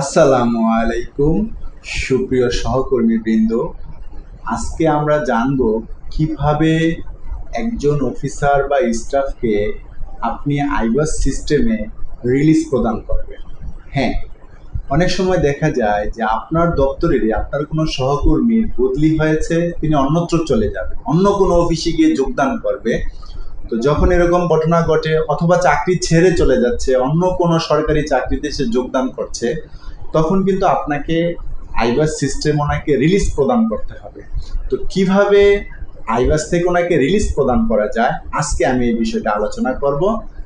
আসসালামু আলাইকুম, সুপ্রিয় সহকর্মীবৃন্দ। আজকে আমরা জানব কীভাবে একজন অফিসার বা স্টাফকে আপনি আইবাস সিস্টেমে রিলিজ প্রদান করবেন। হ্যাঁ অনেক সময় দেখা যায় যে আপনার দপ্তরেরই আপনার কোনো সহকর্মীর বদলি হয়েছে, তিনি অন্যত্র চলে যাবে অন্য কোনো অফিসে গিয়ে যোগদান করবে। তো যখন এরকম ঘটনা ঘটে অথবা চাকরি ছেড়ে চলে যাচ্ছে, অন্য কোনো সরকারি চাকরিতে সে যোগদান করছে তখন কিন্তু আপনাকে আইবাস সিস্টেম ওনাকে রিলিজ প্রদান করতে হবে। তো কীভাবে আইবাস থেকে ওনাকে রিলিজ প্রদান করা যায়? আজকে আমি এই বিষয়টা আলোচনা করব।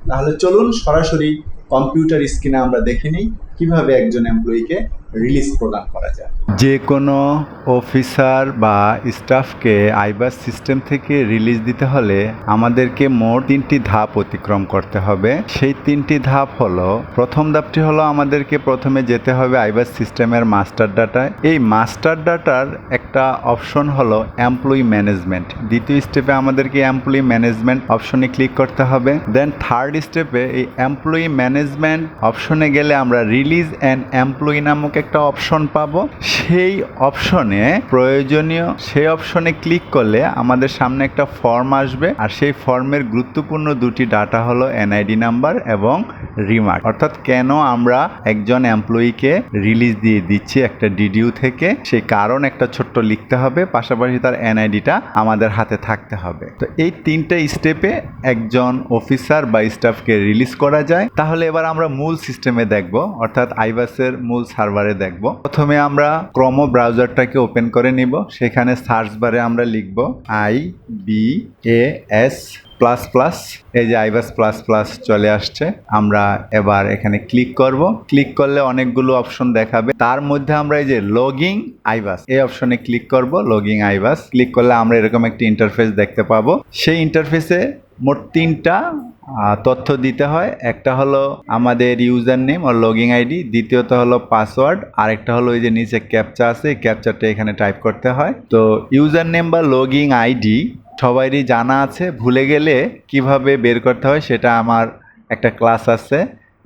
তাহলে চলুন সরাসরি কম্পিউটার স্ক্রিনে আমরা দেখে নিই। কীভাবে একজন এমপ্লয়িকে রিলিজ প্রদান করা যায়? যে কোনো অফিসার বা স্টাফকে আইবাস সিস্টেম থেকে রিলিজ দিতে হলে আমাদেরকে মোট তিনটি ধাপ অতিক্রম করতে হবে। সেই তিনটি ধাপ হলো, প্রথম ধাপটি হলো আমাদেরকে প্রথমে যেতে হবে আইবাস সিস্টেমের মাস্টার ডাটায় এই মাস্টার ডাটার একটা অপশন হলো এমপ্লয়ি ম্যানেজমেন্ট দ্বিতীয় স্টেপে আমাদেরকে এমপ্লয়ি ম্যানেজমেন্ট অপশনে ক্লিক করতে হবে। দেন থার্ড স্টেপে এই এমপ্লয়ি ম্যানেজমেন্ট অপশনে গেলে আমরা রিলিজ অ্যান্ড এমপ্লয়ি নামক একটা অপশন পাবো। সেই অপশনে প্রয়োজনীয়, সেই অপশনে ক্লিক করলে আমাদের সামনে একটা ফর্ম আসবে। আর সেই ফর্মের গুরুত্বপূর্ণ দুটি ডাটা হলো এনআইডি নাম্বার এবং রিমার্ক অর্থাৎ কেন আমরা একজন এমপ্লয়িকে রিলিজ দিয়ে দিচ্ছি একটা ডিডিউ থেকে? সেই কারণ একটা ছোট্ট লিখতে হবে, পাশাপাশি তার এনআইডিটা আমাদের হাতে থাকতে হবে। তো এই তিনটে স্টেপে একজন অফিসার বা স্টাফকে রিলিজ করা যায়। তাহলে এবার আমরা মূল সিস্টেমে দেখব, অর্থাৎ আইবাসের মূল সার্ভারে দেখব। প্রথমে আমরা ক্রমো ব্রাউজারটাকে ওপেন করে নিব। সেখানে সার্চ বারে আমরা লিখব I B A S plus plus. এই যে আইবাস প্লাস প্লাস চলে আসছে। আমরা এবার এখানে ক্লিক করব। ক্লিক করলে অনেকগুলো অপশন দেখাবে। তার মধ্যে আমরা এই যে লগিং আইবাস এই অপশনে ক্লিক করব। লগিং আইবাস ক্লিক করলে আমরা এরকম একটি ইন্টারফেস দেখতে পাবো। সেই ইন্টারফেসে মোট তিনটা তথ্য দিতে হয়। একটা হলো আমাদের ইউজার নেম ও লগিং আইডি। দ্বিতীয়ত হলো পাসওয়ার্ড। আর একটা হলো ওই যে নিচে ক্যাপচা আছে, এই ক্যাপচারটা এখানে টাইপ করতে হয়। তো ইউজার নেম বা লগিং আইডি সবারই জানা আছে। ভুলে গেলে কীভাবে বের করতে হয় সেটা আমার একটা ক্লাস আছে,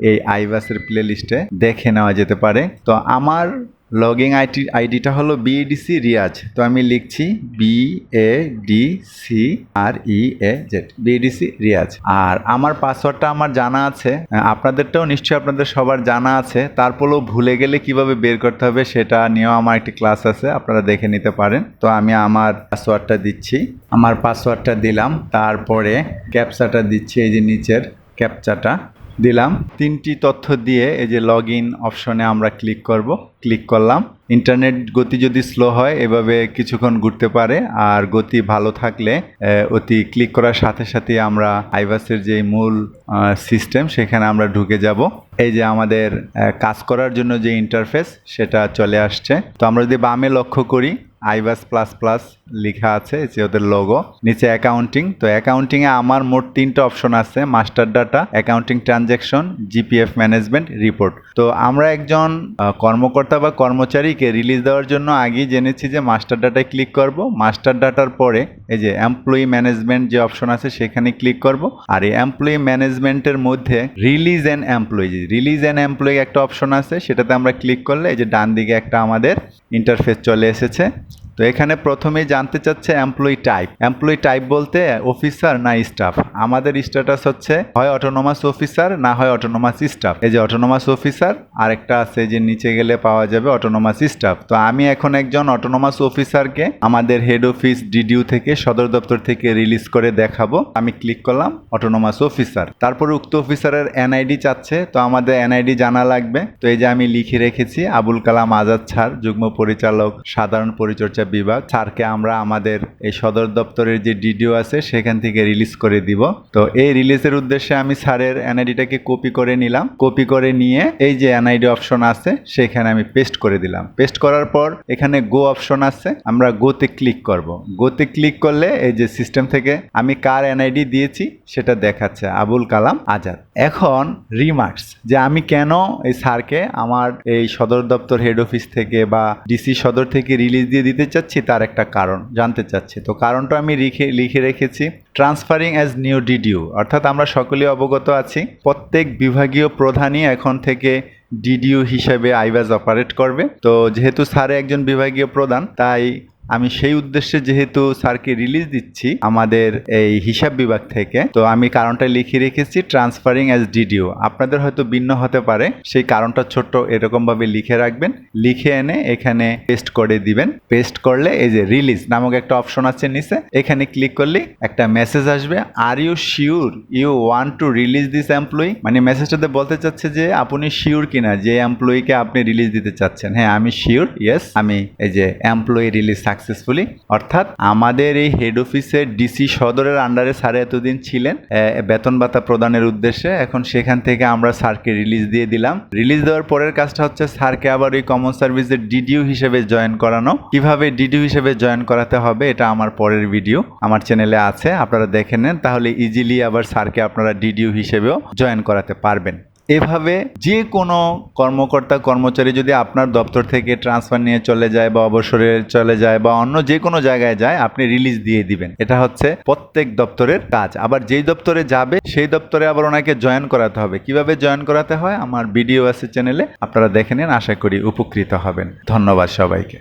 এই আইবাসের প্লে লিস্টে দেখে নেওয়া যেতে পারে। তো আমার লগিং আইডি আইডিটা হলো বিএডিসি রিয়াজ তো আমি লিখছি B A D C R E A Z BADC Riaz আর আমার পাসওয়ার্ডটা আমার জানা আছে। আপনাদেরটাও নিশ্চয়ই আপনাদের সবার জানা আছে। তারপরেও ভুলে গেলে কীভাবে বের করতে হবে সেটা নিয়েও আমার একটি ক্লাস আছে, আপনারা দেখে নিতে পারেন। তো আমি আমার পাসওয়ার্ডটা দিচ্ছি। আমার পাসওয়ার্ডটা দিলাম। তারপরে ক্যাপচাটা দিচ্ছি, এই যে নিচের ক্যাপচাটা দিলাম। তিনটি তথ্য দিয়ে এই যে লগ ইন অপশনে আমরা ক্লিক করব ক্লিক করলাম। ইন্টারনেট গতি যদি স্লো হয়, এভাবে কিছুক্ষণ ঘুরতে পারে। আর গতি ভালো থাকলে অতি ক্লিক করার সাথে সাথে আমরা আইভাসের যে মূল সিস্টেম সেখানে আমরা ঢুকে যাব। এই যে আমাদের কাজ করার জন্য যে ইন্টারফেস সেটা চলে আসছে। তো আমরা যদি বামে লক্ষ্য করি, আইভাস প্লাস প্লাস লেখা আছে যে ওদের লোগো নিচে অ্যাকাউন্টিং তো অ্যাকাউন্টিংয়ে আমার মোট তিনটা অপশন আছে master data accounting transaction GPF management report তো আমরা একজন কর্মকর্তা বা কর্মচারীকে রিলিজ দেওয়ার জন্য আগেই জেনেছি যে মাস্টার ডাটায় ক্লিক করব। মাস্টার ডাটার পরে এই যে এমপ্লয়ি ম্যানেজমেন্ট যে অপশন আছে সেখানে ক্লিক করব। আর এই এমপ্লয়ি ম্যানেজমেন্টের মধ্যে release and employee release and employee একটা অপশন আছে, সেটাতে আমরা ক্লিক করলে এই যে ডান দিকে একটা আমাদের ইন্টারফেস চলে এসেছে। তো এখানে প্রথমেই জানতে চাচ্ছে এমপ্লয়ি টাইপ এমপ্লয়ি টাইপ বলতে অফিসার না স্টাফ আমাদের স্ট্যাটাস হচ্ছে, হয় অটোনোমাস অফিসার না হয় অটোনোমাস স্টাফ এই যে অটোনোমাস অফিসার আরেকটা আছে যে নিচে গেলে পাওয়া যাবে অটোনোমাস স্টাফ তো আমি এখন একজন অটোনোমাস অফিসারকে আমাদের হেড অফিস ডিডিউ থেকে, সদর দপ্তর থেকে রিলিজ করে দেখাবো। আমি ক্লিক করলাম অটোনোমাস অফিসার তারপর উক্ত অফিসারের এনআইডি চাচ্ছে, তো আমাদের এনআইডি জানা লাগবে। তো এই যে আমি লিখে রেখেছি, আবুল কালাম আজাদ ছাড় যুগ্ম পরিচালক, সাধারণ পরিচর্যা বিভাগ, স্যারকে আমরা আমাদের এই সদর দপ্তরের যে ডিডিও আছে সেখান থেকে রিলিজ করে দিব। তো এই রিলিজের উদ্দেশ্যে আমি স্যারের এনআইডিটাকে কপি করে নিলাম। কপি করে নিয়ে এই যে এনআইডি অপশন আছে সেখানে আমি পেস্ট করে দিলাম। পেস্ট করার পর এখানে গো অপশন আছে, আমরা গোতে ক্লিক করব। গোতে ক্লিক করলে এই যে সিস্টেম থেকে আমি কার এনআইডি দিয়েছি সেটা দেখাচ্ছে আবুল কালাম আজাদ। এখন রিমার্কস যে আমি কেন এই স্যারকে আমার এই সদর দপ্তর হেড অফিস থেকে বা ডিসি সদর থেকে রিলিজ দিয়ে দিতে চাচ্ছি তার একটা কারণ, জানতে চাচ্ছি। তো কারণটা আমি লিখে লিখে রেখেছি ট্রান্সফারিং অ্যাজ নিউ ডিডিউ অর্থাৎ আমরা সকলেই অবগত আছি, প্রত্যেক বিভাগীয় প্রধানই এখন থেকে ডিডিউ হিসেবে আইভাজ অপারেট করবে। তো যেহেতু স্যারে একজন বিভাগীয় প্রধান, তাই আমি সেই উদ্দেশ্যে যেহেতু স্যারকে রিলিজ দিচ্ছি আমাদের এই হিসাব বিভাগ থেকে, তো আমি কারণটা লিখে রেখেছি ট্রান্সফারিং অ্যাজ ডিডিও আপনাদের হয়তো ভিন্ন হতে পারে, সেই কারণটা ছোট্ট এরকম ভাবে লিখে রাখবেন, লিখে এনে এখানে পেস্ট করে দিবেন। পেস্ট করলে এই যে রিলিজ নামক একটা অপশন আছে নিচে, এখানে ক্লিক করলে একটা মেসেজ আসবে are you sure you want to release this employee মানে মেসেজটাতে বলতে চাচ্ছে যে, আপনি শিওর কিনা যে এমপ্লয়িকে আপনি রিলিজ দিতে চাচ্ছেন? হ্যাঁ আমি শিওর ইয়েস আমি এই যে এমপ্লয়ি রিলিজ সাকসেসফুলি অর্থাৎ আমাদের এই হেড অফিসের ডিসি সদরের আন্ডারে স্যার এতদিন ছিলেন বেতন ভাতা প্রদানের উদ্দেশ্যে। এখন সেখান থেকে আমরা স্যারকে রিলিজ দিয়ে দিলাম। রিলিজ দেওয়ার পরের কাজটা হচ্ছে স্যারকে আবার ওই কমন সার্ভিসের ডিডিও হিসেবে জয়েন করানো। কীভাবে ডিডিও হিসেবে জয়েন করাতে হবে, এটা আমার পরের ভিডিও আমার চ্যানেলে আছে, আপনারা দেখে নেন। তাহলে ইজিলি আবার স্যারকে আপনারা ডিডিও হিসেবেও জয়েন করাতে পারবেন। এভাবে যে কোনো কর্মকর্তা, কর্মচারী যদি আপনার দপ্তর থেকে ট্রান্সফার নিয়ে চলে যায় বা অবসরে চলে যায় বা অন্য যে কোনো জায়গায় যায়, আপনি রিলিজ দিয়ে দিবেন। এটা হচ্ছে প্রত্যেক দপ্তরের কাজ। আবার যেই দপ্তরে যাবে, সেই দপ্তরে আবার ওনাকে জয়েন করাতে হবে। কীভাবে জয়েন করাতে হয়? আমার ভিডিও আছে চ্যানেলে আপনারা দেখে নিন। আশা করি উপকৃত হবেন। ধন্যবাদ সবাইকে।